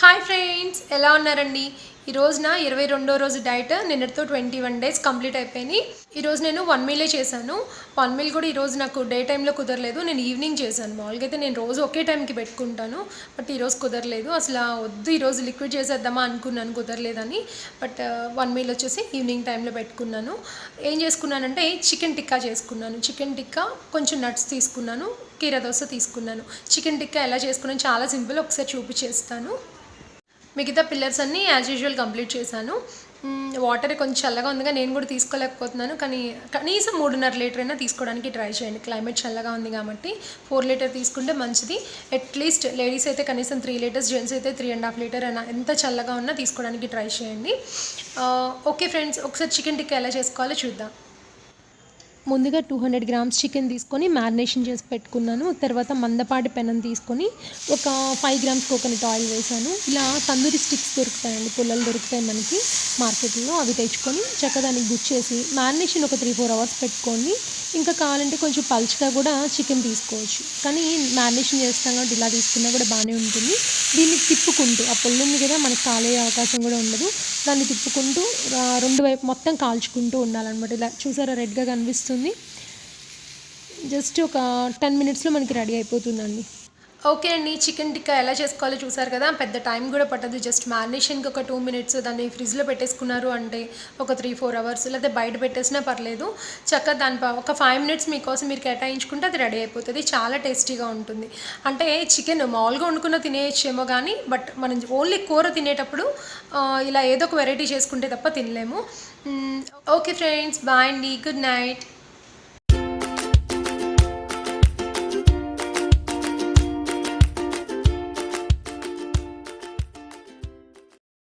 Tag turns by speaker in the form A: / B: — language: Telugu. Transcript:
A: హాయ్ ఫ్రెండ్స్ ఎలా ఉన్నారండి? ఈ రోజున ఇరవై రెండో రోజు డైట్ నిన్నటితో ట్వంటీ వన్ డేస్ కంప్లీట్ అయిపోయినాయి. ఈరోజు నేను వన్ మీలే చేశాను. వన్ మీల్ కూడా ఈరోజు నాకు డే టైంలో కుదరలేదు. నేను ఈవినింగ్ చేశాను. మామూలుగా అయితే నేను రోజు ఒకే టైంకి పెట్టుకుంటాను. బట్ ఈరోజు కుదరలేదు. అసలు వద్దు ఈరోజు లిక్విడ్ చేసేద్దామా అనుకున్నాను. కుదరలేదని. బట్ వన్ మీల్ వచ్చేసి ఈవినింగ్ టైంలో పెట్టుకున్నాను. ఏం చేసుకున్నానంటే చికెన్ టిక్కా చేసుకున్నాను. చికెన్ టిక్కా కొంచెం నట్స్ తీసుకున్నాను. కీర దోశ తీసుకున్నాను. చికెన్ టిక్కా ఎలా చేసుకున్నాను? చాలా సింపుల్ ఒకసారి చూపించేస్తాను మిగతా పిల్లర్స్ అన్నీ యాజ్ యూజువల్ కంప్లీట్ చేశాను. వాటర్ కొంచెం చల్లగా ఉందిగా నేను కూడా తీసుకోలేకపోతున్నాను కానీ కనీసం మూడున్నర లీటర్ అయినా తీసుకోవడానికి ట్రై చేయండి. క్లైమేట్ చల్లగా ఉంది కాబట్టి ఫోర్ లీటర్ తీసుకుంటే మంచిది. అట్లీస్ట్ లేడీస్ అయితే కనీసం త్రీ లీటర్స్ జెంట్స్ అయితే త్రీ అండ్ హాఫ్ లీటర్ అయినా ఎంత చల్లగా ఉన్నా తీసుకోవడానికి ట్రై చేయండి. Uh, ఓకే ఫ్రెండ్స్ ఒకసారి చికెన్ టిక్కా ఎలా చేసుకోవాలో చూద్దాం. ముందుగా టూ హండ్రెడ్ గ్రామ్స్ చికెన్ తీసుకొని మ్యారినేషన్ చేసి పెట్టుకున్నాను. తర్వాత మందపాటి పెనం తీసుకొని ఒక ఫైవ్ గ్రామ్స్ కోకోనట్ ఆయిల్ వేసాను. ఇలా తందూరి స్టిక్స్ దొరుకుతాయండి పుల్లలు దొరుకుతాయి మనకి మార్కెట్లో. అవి తెచ్చుకొని చక్కగా దానికి గుచ్చేసి మ్యారినేషన్ ఒక త్రీ ఫోర్ అవర్స్ పెట్టుకోండి. ఇంకా కావాలంటే కొంచెం పల్చిగా కూడా చికెన్ తీసుకోవచ్చు. కానీ మ్యారినేషన్ చేస్తాం కాబట్టి ఇలా తీసుకున్నా కూడా బాగానే ఉంటుంది. దీన్ని తిప్పుకుంటూ ఆ పొల్లుంది కదా మనకి కాలే అవకాశం కూడా ఉండదు. దాన్ని తిప్పుకుంటూ రెండు వైపు మొత్తం కాల్చుకుంటూ ఉండాలన్నమాట. ఇలా చూసారా రెడ్గా కనిపిస్తుంది. జస్ట్ ఒక టెన్ మినిట్స్లో మనకి రెడీ అయిపోతుందండి. ఓకే అండి చికెన్ టిక్కా ఎలా చేసుకోవాలో చూసారు కదా పెద్ద టైం కూడా పట్టదు జస్ట్ మ్యారినేషన్కి ఒక టూ మినిట్స్ దాన్ని ఫ్రిడ్జ్లో పెట్టేసుకున్నారు అంటే ఒక త్రీ ఫోర్ అవర్స్ లేకపోతే బయట పెట్టేసినా పర్లేదు. చక్కగా దాని ప- ఒక ఫైవ్ మినిట్స్ మీకోసం మీరు కేటాయించుకుంటే అది రెడీ అయిపోతుంది చాలా టేస్టీగా ఉంటుంది. అంటే చికెన్ మామూలుగా వండుకున్న తినేయచ్చేమో కానీ బట్ మనం ఓన్లీ కూర తినేటప్పుడు ఇలా ఏదో ఒక వెరైటీ చేసుకుంటే తప్ప తినలేము. ఓకే ఫ్రెండ్స్ బాయ్ అండి గుడ్ నైట్.